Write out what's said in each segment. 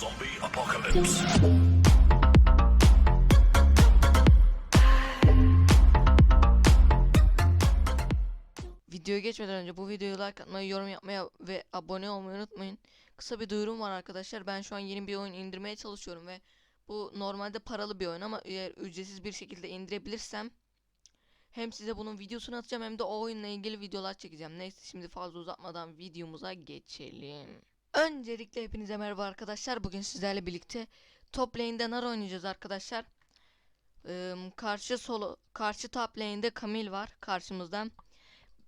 Zombie apocalypse. Videoya geçmeden önce bu videoyu like atmayı, yorum yapmayı ve abone olmayı unutmayın. Kısa bir duyurum var arkadaşlar. Ben şu an yeni bir oyun indirmeye çalışıyorum ve bu normalde paralı bir oyun ama eğer ücretsiz bir şekilde indirebilirsem hem size bunun videosunu atacağım hem de o oyunla ilgili videolar çekeceğim. Neyse şimdi fazla uzatmadan videomuza geçelim. Öncelikle hepinize merhaba arkadaşlar. Bugün sizlerle birlikte top lane'de nar oynayacağız arkadaşlar. Ee, karşı solo, karşı top lane'de Kamil var karşımızdan.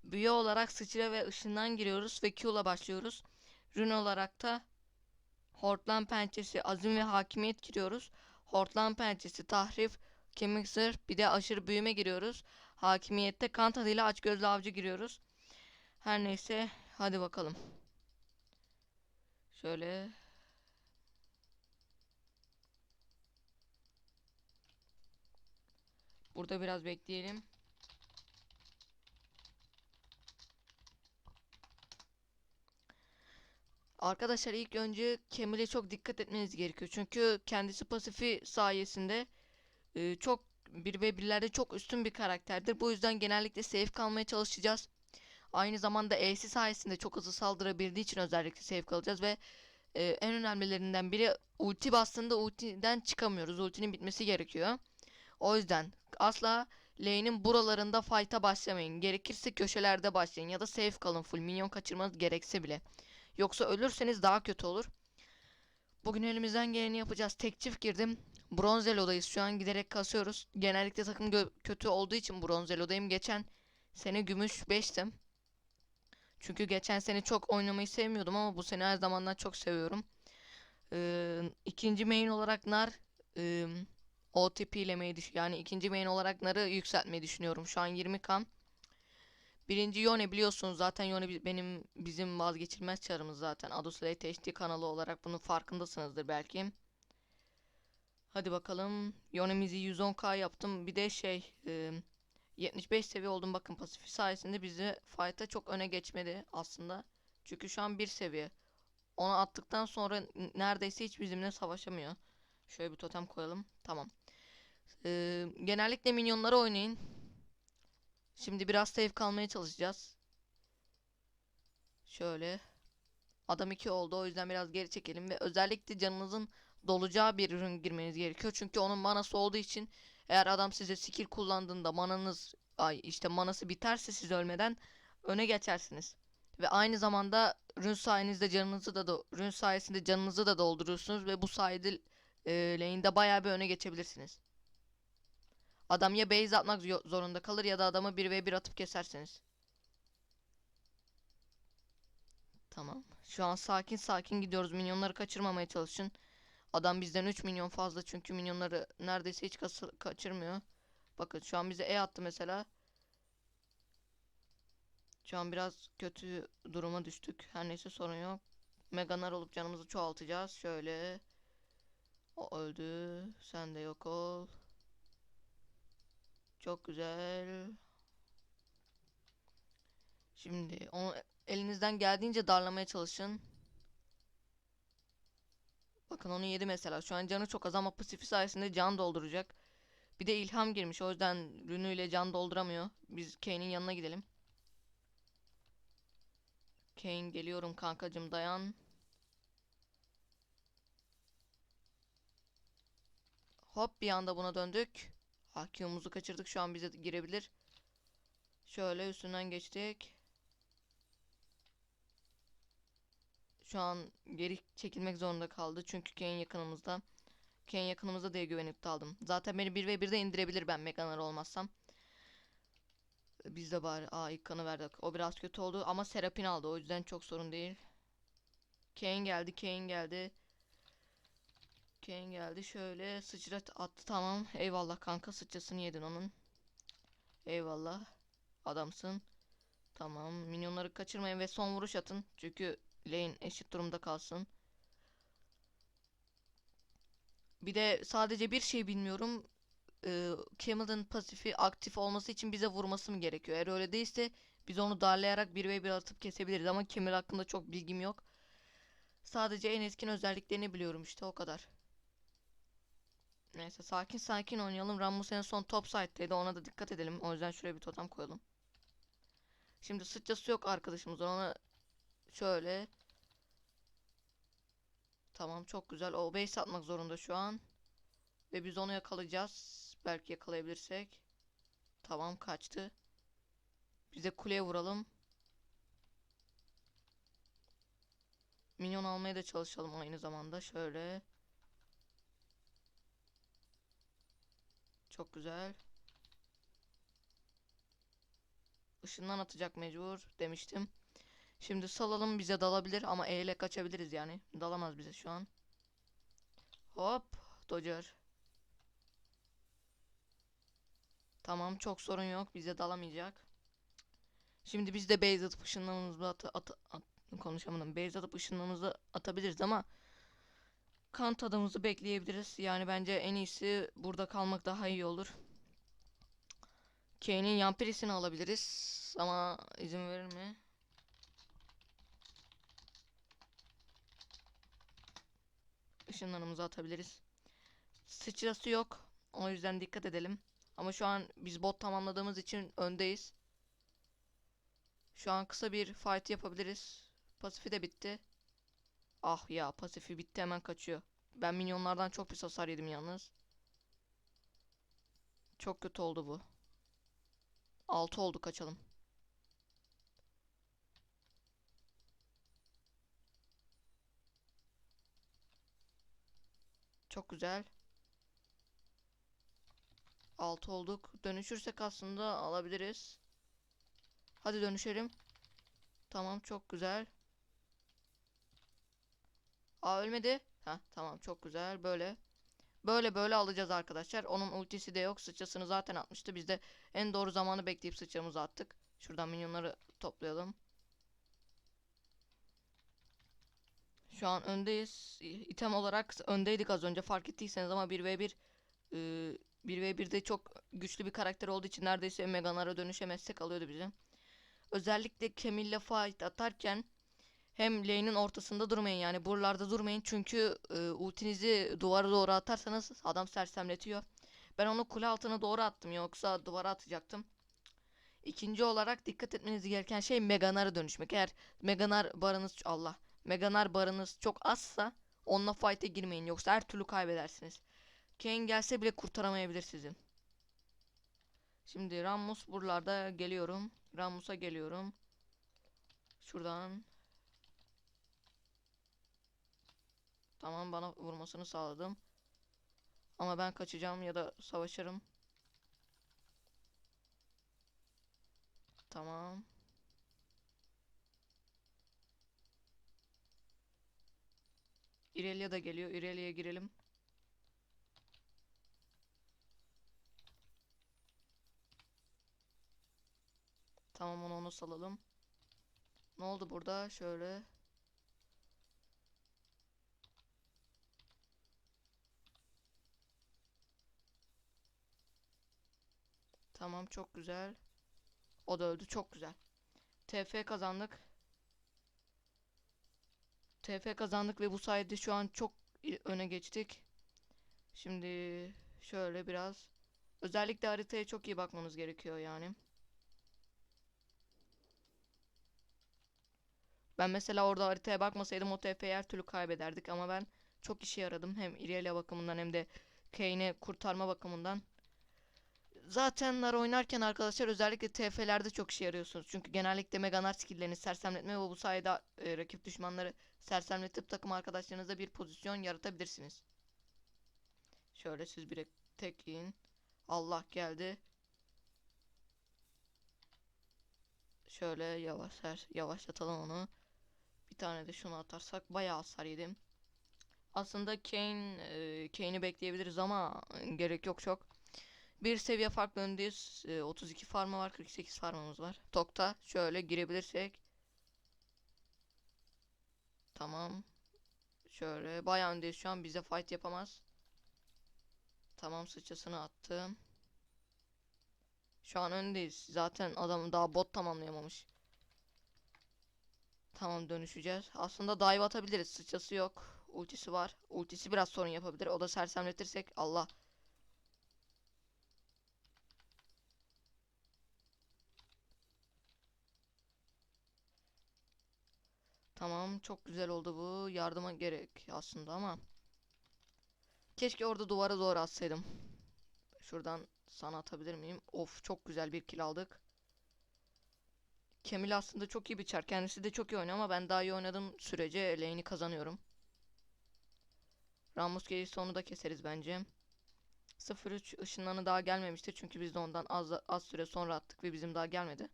Büyü olarak sıçra ve ışından giriyoruz ve Q ile başlıyoruz. Rune olarak da Hortlan pençesi, azim ve hakimiyet giriyoruz. Hortlan pençesi, tahrif, kemik zırh, bir de aşırı büyüme giriyoruz. Hakimiyette kan tadıyla açgözlü avcı giriyoruz. Her neyse hadi bakalım. Şöyle Burada biraz bekleyelim. Arkadaşlar ilk önce Kemal'e çok dikkat etmeniz gerekiyor. Çünkü kendisi pasifi sayesinde e, çok bir ve birlerde çok üstün bir karakterdir. Bu yüzden genellikle safe kalmaya çalışacağız. Aynı zamanda E'si sayesinde çok hızlı saldırabildiği için özellikle safe kalacağız ve e, en önemlilerinden biri ulti bastığında ultiden çıkamıyoruz. Ultinin bitmesi gerekiyor. O yüzden asla lane'in buralarında fight'a başlamayın. Gerekirse köşelerde başlayın ya da safe kalın full minyon kaçırmanız gerekse bile. Yoksa ölürseniz daha kötü olur. Bugün elimizden geleni yapacağız. Tek çift girdim. Bronzelodayız şu an giderek kasıyoruz. Genellikle takım kötü olduğu için bronzelodayım. Geçen sene gümüş 5'tim. Çünkü geçen sene çok oynamayı sevmiyordum ama bu sene her zamandan çok seviyorum. Ee, ikinci main olarak nar e, OTP ilemeyi düş yani ikinci main olarak narı yükseltmeyi düşünüyorum. Şu an 20 kan. Birinci Yone biliyorsunuz zaten Yone benim bizim vazgeçilmez çarımız zaten. Adoslate HD kanalı olarak bunun farkındasınızdır belki. Hadi bakalım. Yone'mizi 110k yaptım. Bir de şey e, 75 seviye oldum bakın pasifi sayesinde bizi fight'a çok öne geçmedi aslında. Çünkü şu an bir seviye. Onu attıktan sonra neredeyse hiç bizimle savaşamıyor. Şöyle bir totem koyalım. Tamam. E, genellikle minyonları oynayın. Şimdi biraz safe kalmaya çalışacağız. Şöyle. Adam 2 oldu o yüzden biraz geri çekelim ve özellikle canınızın dolacağı bir ürün girmeniz gerekiyor. Çünkü onun manası olduğu için eğer adam size skill kullandığında mananız ay işte manası biterse siz ölmeden öne geçersiniz. Ve aynı zamanda rün sayenizde canınızı da rün sayesinde canınızı da dolduruyorsunuz ve bu sayede e, lane'de bayağı bir öne geçebilirsiniz. Adam ya base atmak zo- zorunda kalır ya da adamı 1v1 atıp kesersiniz. Tamam. Şu an sakin sakin gidiyoruz. Minyonları kaçırmamaya çalışın. Adam bizden 3 milyon fazla çünkü minyonları neredeyse hiç kaçırmıyor. Bakın şu an bize E attı mesela. Şu an biraz kötü duruma düştük. Her neyse sorun yok. Meganar olup canımızı çoğaltacağız. Şöyle. O öldü. Sen de yok ol. Çok güzel. Şimdi onu elinizden geldiğince darlamaya çalışın. Bakın onu yedi mesela. Şu an canı çok az ama pasifi sayesinde can dolduracak. Bir de ilham girmiş. O yüzden rünüyle can dolduramıyor. Biz Kane'in yanına gidelim. Kane geliyorum kankacım dayan. Hop bir anda buna döndük. Hakimumuzu kaçırdık. Şu an bize girebilir. Şöyle üstünden geçtik. Şu an geri çekilmek zorunda kaldı. Çünkü Kane yakınımızda. Kane yakınımızda diye güvenip aldım. Zaten beni 1v1'de indirebilir ben Meganar olmazsam. Biz de bari aa ilk kanı verdik. O biraz kötü oldu ama Serapin aldı. O yüzden çok sorun değil. Kane geldi. Kane geldi. Kane geldi. Şöyle sıçrat attı. Tamam. Eyvallah kanka sıçrasını yedin onun. Eyvallah. Adamsın. Tamam. Minyonları kaçırmayın ve son vuruş atın. Çünkü lane eşit durumda kalsın. Bir de sadece bir şey bilmiyorum. Ee, Camel'ın pasifi aktif olması için bize vurması mı gerekiyor? Eğer öyle değilse biz onu darlayarak 1v1 atıp kesebiliriz ama Camel hakkında çok bilgim yok. Sadece en etkin özelliklerini biliyorum işte o kadar. Neyse sakin sakin oynayalım. Rammus en son top side'deydi. Ona da dikkat edelim. O yüzden şuraya bir totem koyalım. Şimdi sıçrası yok arkadaşımızın. Ona şöyle Tamam çok güzel. O base atmak zorunda şu an. Ve biz onu yakalayacağız. Belki yakalayabilirsek. Tamam kaçtı. Biz de kuleye vuralım. Minyon almaya da çalışalım aynı zamanda. Şöyle. Çok güzel. Işından atacak mecbur demiştim. Şimdi salalım bize dalabilir ama E ile kaçabiliriz yani. Dalamaz bize şu an. Hop. Dodger. Tamam çok sorun yok. Bize dalamayacak. Şimdi biz de base atıp ışınlamamızı at, at, at- konuşamadım. Base atıp ışınlamamızı atabiliriz ama kan tadımızı bekleyebiliriz. Yani bence en iyisi burada kalmak daha iyi olur. Kane'in Yampiris'ini alabiliriz ama izin verir mi? Işınlarımızı atabiliriz. Sıçrası yok. O yüzden dikkat edelim. Ama şu an biz bot tamamladığımız için öndeyiz. Şu an kısa bir fight yapabiliriz. Pasifi de bitti. Ah ya pasifi bitti hemen kaçıyor. Ben minyonlardan çok pis hasar yedim yalnız. Çok kötü oldu bu. 6 oldu kaçalım. Çok güzel. 6 olduk. Dönüşürsek aslında alabiliriz. Hadi dönüşelim. Tamam çok güzel. Aa ölmedi. Ha tamam çok güzel. Böyle. Böyle böyle alacağız arkadaşlar. Onun ultisi de yok. Sıçrasını zaten atmıştı. Biz de en doğru zamanı bekleyip sıçramızı attık. Şuradan minyonları toplayalım. Şu an öndeyiz. İtem olarak öndeydik az önce fark ettiyseniz ama 1v1 e, 1v1'de çok güçlü bir karakter olduğu için neredeyse Meganara dönüşemezsek alıyordu bizi. Özellikle Camille'le fight atarken hem lane'in ortasında durmayın yani buralarda durmayın çünkü e, ultinizi duvara doğru atarsanız adam sersemletiyor. Ben onu kule altına doğru attım yoksa duvara atacaktım. İkinci olarak dikkat etmeniz gereken şey Meganar'a dönüşmek. Eğer Meganar barınız Allah Meganar barınız çok azsa onunla fight'e girmeyin yoksa her türlü kaybedersiniz. Kane gelse bile kurtaramayabilir sizi. Şimdi Rammus buralarda geliyorum. Rammus'a geliyorum. Şuradan. Tamam bana vurmasını sağladım. Ama ben kaçacağım ya da savaşırım. Tamam. İrelia da geliyor. İrelia'ya girelim. Tamam onu onu salalım. Ne oldu burada? Şöyle. Tamam çok güzel. O da öldü. Çok güzel. TF kazandık. TF kazandık ve bu sayede şu an çok öne geçtik. Şimdi şöyle biraz özellikle haritaya çok iyi bakmanız gerekiyor yani. Ben mesela orada haritaya bakmasaydım o TF'yi her türlü kaybederdik ama ben çok işe yaradım. Hem Irelia bakımından hem de Kane'i kurtarma bakımından. Zaten nar oynarken arkadaşlar özellikle TF'lerde çok işe yarıyorsunuz. Çünkü genellikle Meganar skill'lerini sersemletme ve bu sayede e, rakip düşmanları sersemletip takım arkadaşlarınıza bir pozisyon yaratabilirsiniz. Şöyle siz bir tekleyin. Allah geldi. Şöyle yavaş yavaşlatalım onu. Bir tane de şunu atarsak bayağı hasar yedim. Aslında Kane e, Kane'i bekleyebiliriz ama gerek yok çok. Bir seviye farklı öndeyiz. E, 32 farmı var, 48 farmımız var. Tokta şöyle girebilirsek. Tamam. Şöyle bayağı öndeyiz şu an bize fight yapamaz. Tamam sıçrasını attım. Şu an öndeyiz. Zaten adam daha bot tamamlayamamış. Tamam dönüşeceğiz. Aslında dive atabiliriz. Sıçrası yok. Ultisi var. Ultisi biraz sorun yapabilir. O da sersemletirsek Allah. Tamam çok güzel oldu bu. Yardıma gerek aslında ama. Keşke orada duvara doğru atsaydım. Şuradan sana atabilir miyim? Of çok güzel bir kill aldık. Kemil aslında çok iyi bir çar. Kendisi de çok iyi oynuyor ama ben daha iyi oynadığım sürece lane'i kazanıyorum. Ramos gelirse onu da keseriz bence. 0-3 ışınlanı daha gelmemiştir. Çünkü biz de ondan az, az süre sonra attık ve bizim daha gelmedi.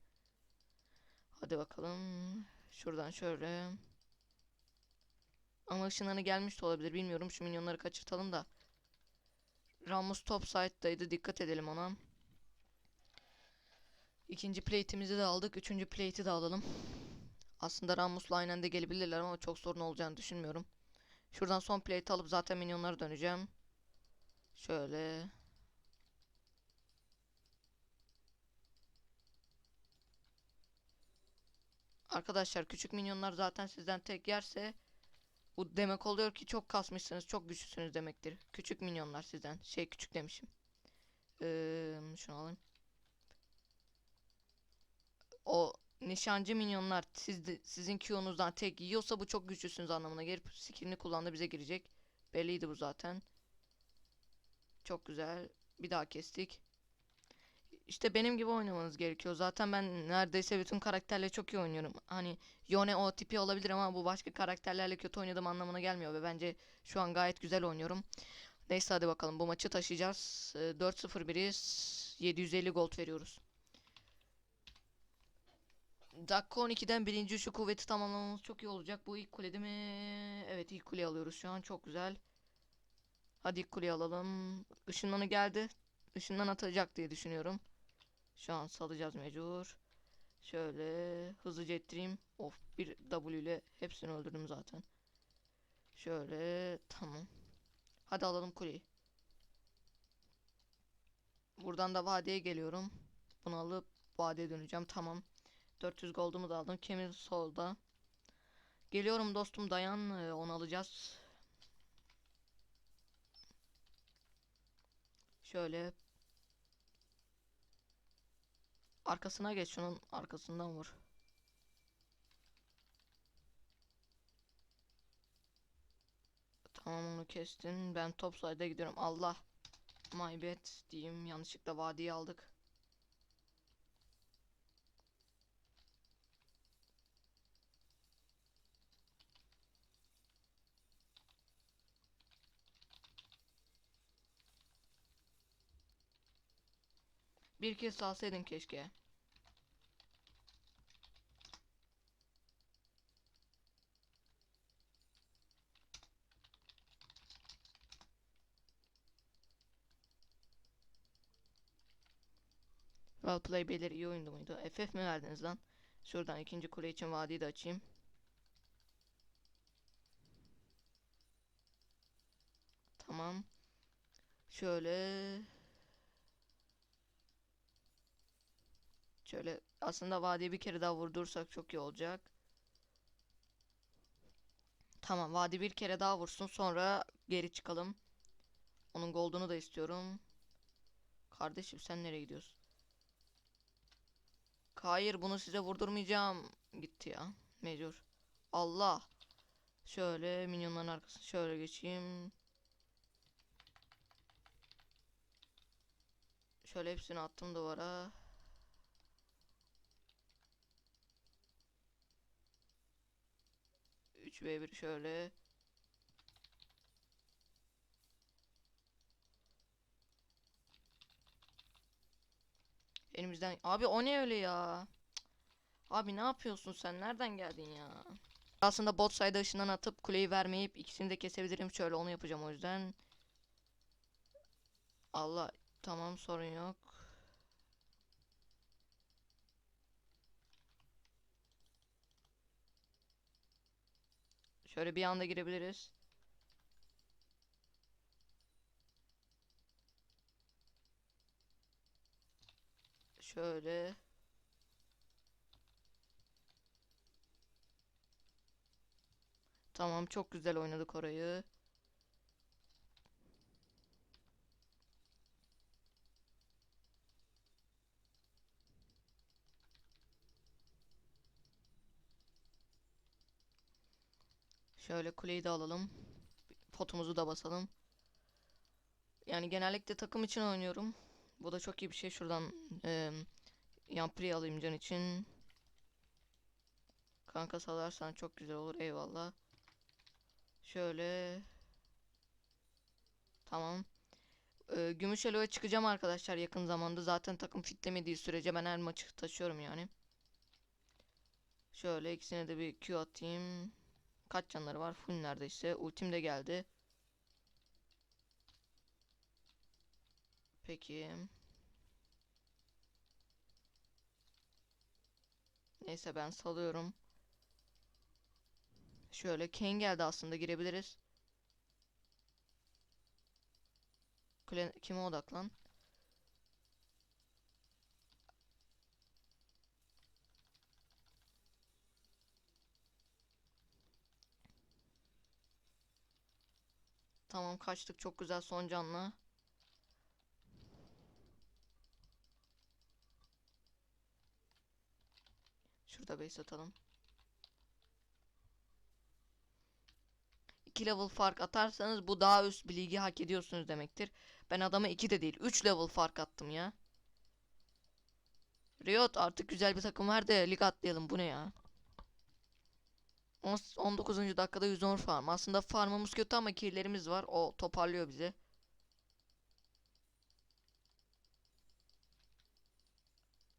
Hadi bakalım. Şuradan şöyle. Ama ışınlanı gelmiş de olabilir. Bilmiyorum. Şu minyonları kaçırtalım da. Ramos top side'daydı. Dikkat edelim ona. İkinci plate'imizi de aldık. Üçüncü plate'i de alalım. Aslında Rammus'la aynı anda gelebilirler ama çok sorun olacağını düşünmüyorum. Şuradan son plate alıp zaten minyonlara döneceğim. Şöyle. Arkadaşlar küçük minyonlar zaten sizden tek yerse bu demek oluyor ki çok kasmışsınız, çok güçlüsünüz demektir. Küçük minyonlar sizden. Şey küçük demişim. Ee, şunu alayım. O nişancı minyonlar siz de, sizin Q'nuzdan tek yiyorsa bu çok güçlüsünüz anlamına gelip skillini kullandı bize girecek. Belliydi bu zaten. Çok güzel. Bir daha kestik. İşte benim gibi oynamanız gerekiyor. Zaten ben neredeyse bütün karakterle çok iyi oynuyorum. Hani Yone o tipi olabilir ama bu başka karakterlerle kötü oynadığım anlamına gelmiyor ve bence şu an gayet güzel oynuyorum. Neyse hadi bakalım bu maçı taşıyacağız. Ee, 4-0 biriz. 750 gold veriyoruz. Dakika 12'den birinci şu kuvveti tamamlamamız çok iyi olacak. Bu ilk kulede mi? Evet ilk kuleyi alıyoruz şu an. Çok güzel. Hadi ilk kuleyi alalım. Işınlanı geldi. Işından atacak diye düşünüyorum. Şu an salacağız mecbur. Şöyle hızlıca ettireyim. Of bir W ile hepsini öldürdüm zaten. Şöyle tamam. Hadi alalım kuleyi. Buradan da vadeye geliyorum. Bunu alıp vadeye döneceğim. Tamam. 400 goldumu da aldım. Kemir solda. Geliyorum dostum dayan. Ee, Onu alacağız. Şöyle. Arkasına geç şunun arkasından vur. Tamam onu kestin. Ben top side'a gidiyorum. Allah. My bad diyeyim. Yanlışlıkla vadiyi aldık. Bir kez salsaydın keşke. Well play beyler iyi oyundu muydu? FF mi verdiniz lan? Şuradan ikinci kule için vadiyi de açayım. Tamam. Şöyle Şöyle aslında vadiyi bir kere daha vurdursak çok iyi olacak. Tamam vadi bir kere daha vursun sonra geri çıkalım. Onun gold'unu da istiyorum. Kardeşim sen nereye gidiyorsun? Hayır bunu size vurdurmayacağım. Gitti ya. Mecbur. Allah. Şöyle minyonların arkasına şöyle geçeyim. Şöyle hepsini attım duvara. Üç ve bir şöyle. Elimizden... Abi o ne öyle ya? Abi ne yapıyorsun sen? Nereden geldin ya? Aslında bot side'a ışından atıp kuleyi vermeyip ikisini de kesebilirim. Şöyle onu yapacağım o yüzden. Allah. Tamam sorun yok. Şöyle bir anda girebiliriz. Şöyle. Tamam çok güzel oynadık orayı. Şöyle kuleyi de alalım. Potumuzu da basalım. Yani genellikle takım için oynuyorum. Bu da çok iyi bir şey. Şuradan eee Yampri alayım can için. Kanka salarsan çok güzel olur. Eyvallah. Şöyle. Tamam. Ee, gümüş eloya çıkacağım arkadaşlar yakın zamanda. Zaten takım fitlemediği sürece ben her maçı taşıyorum yani. Şöyle ikisine de bir Q atayım. Kaç canları var? Full neredeyse. Ultim de geldi. Peki. Neyse ben salıyorum. Şöyle Kane geldi aslında girebiliriz. Kule kime odaklan? Tamam kaçtık çok güzel son canlı. Şurada base atalım. 2 level fark atarsanız bu daha üst bir ligi hak ediyorsunuz demektir. Ben adama 2 de değil 3 level fark attım ya. Riot artık güzel bir takım var da lig atlayalım bu ne ya. On- 19. dakikada 110 farm. Aslında farmımız kötü ama kill'lerimiz var. O toparlıyor bizi.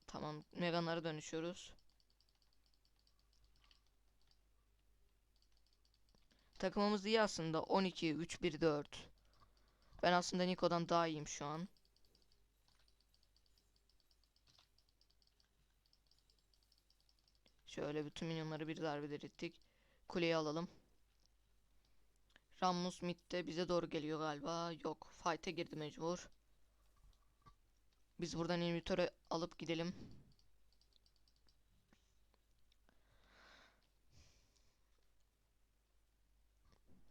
Tamam, Megan'lara dönüşüyoruz. Takımımız iyi aslında. 12, 3, 1, 4. Ben aslında Niko'dan daha iyiyim şu an. Şöyle bütün minyonları bir darbe ettik. Kuleyi alalım. Rammus mid de bize doğru geliyor galiba. Yok. Fight'e girdi mecbur. Biz buradan inhibitöre alıp gidelim.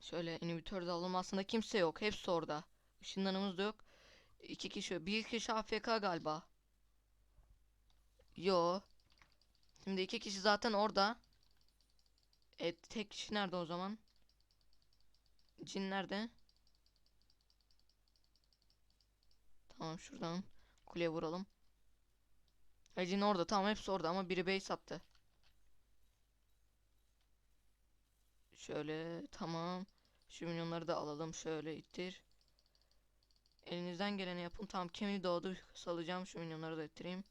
Şöyle inhibitör de alalım. Aslında kimse yok. Hepsi orada. Işınlarımız da yok. İki kişi. Bir kişi AFK galiba. Yo. Şimdi iki kişi zaten orada. E tek kişi nerede o zaman? Cin nerede? Tamam şuradan kuleye vuralım. E cin orada. Tamam hepsi orada ama biri base attı. Şöyle tamam. Şu milyonları da alalım. Şöyle ittir. Elinizden geleni yapın. Tamam kemiği doğdu. Salacağım. Şu milyonları da ittireyim.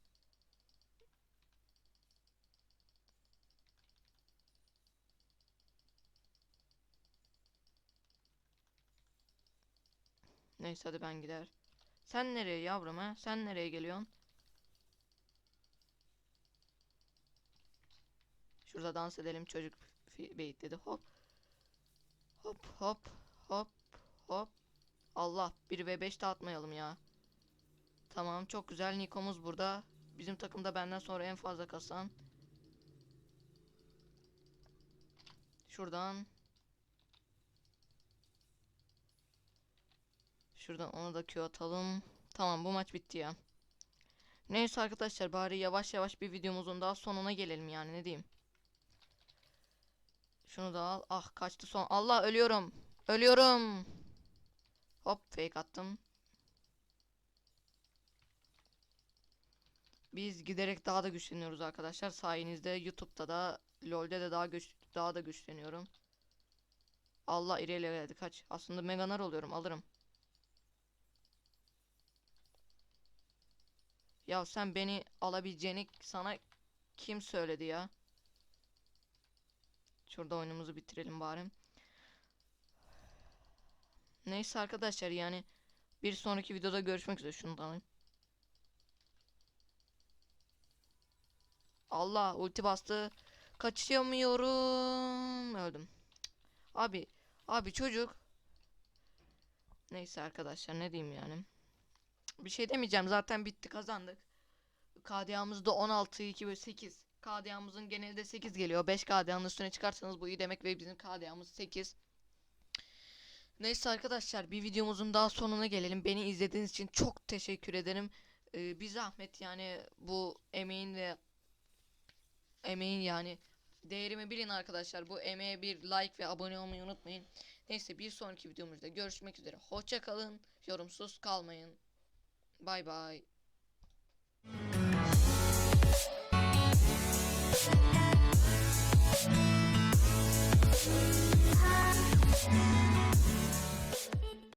Neyse hadi ben gider. Sen nereye yavrum ha? Sen nereye geliyorsun? Şurada dans edelim çocuk beyit dedi. Hop. Hop hop hop hop. Allah 1 ve 5 de atmayalım ya. Tamam çok güzel Niko'muz burada. Bizim takımda benden sonra en fazla kasan. Şuradan. Şuradan onu da Q atalım. Tamam bu maç bitti ya. Neyse arkadaşlar bari yavaş yavaş bir videomuzun daha sonuna gelelim yani ne diyeyim. Şunu da al. Ah kaçtı son. Allah ölüyorum. Ölüyorum. Hop fake attım. Biz giderek daha da güçleniyoruz arkadaşlar. Sayenizde YouTube'da da LoL'de de daha güç daha da güçleniyorum. Allah ileri geldi kaç. Aslında meganar oluyorum alırım. Ya sen beni alabileceğini sana kim söyledi ya? Şurada oyunumuzu bitirelim bari. Neyse arkadaşlar yani bir sonraki videoda görüşmek üzere. Şunu alayım. Allah ulti bastı. Kaçamıyorum. Öldüm. Abi abi çocuk. Neyse arkadaşlar ne diyeyim yani. Bir şey demeyeceğim zaten bitti kazandık. KDA'mız da 16 2 ve 8. KDA'mızın genelde 8 geliyor. 5 KDA'nın üstüne çıkarsanız bu iyi demek ve bizim KDA'mız 8. Neyse arkadaşlar bir videomuzun daha sonuna gelelim. Beni izlediğiniz için çok teşekkür ederim. Ee, bir zahmet yani bu emeğin ve emeğin yani değerimi bilin arkadaşlar. Bu emeğe bir like ve abone olmayı unutmayın. Neyse bir sonraki videomuzda görüşmek üzere. Hoşça kalın. Yorumsuz kalmayın. Bye bye.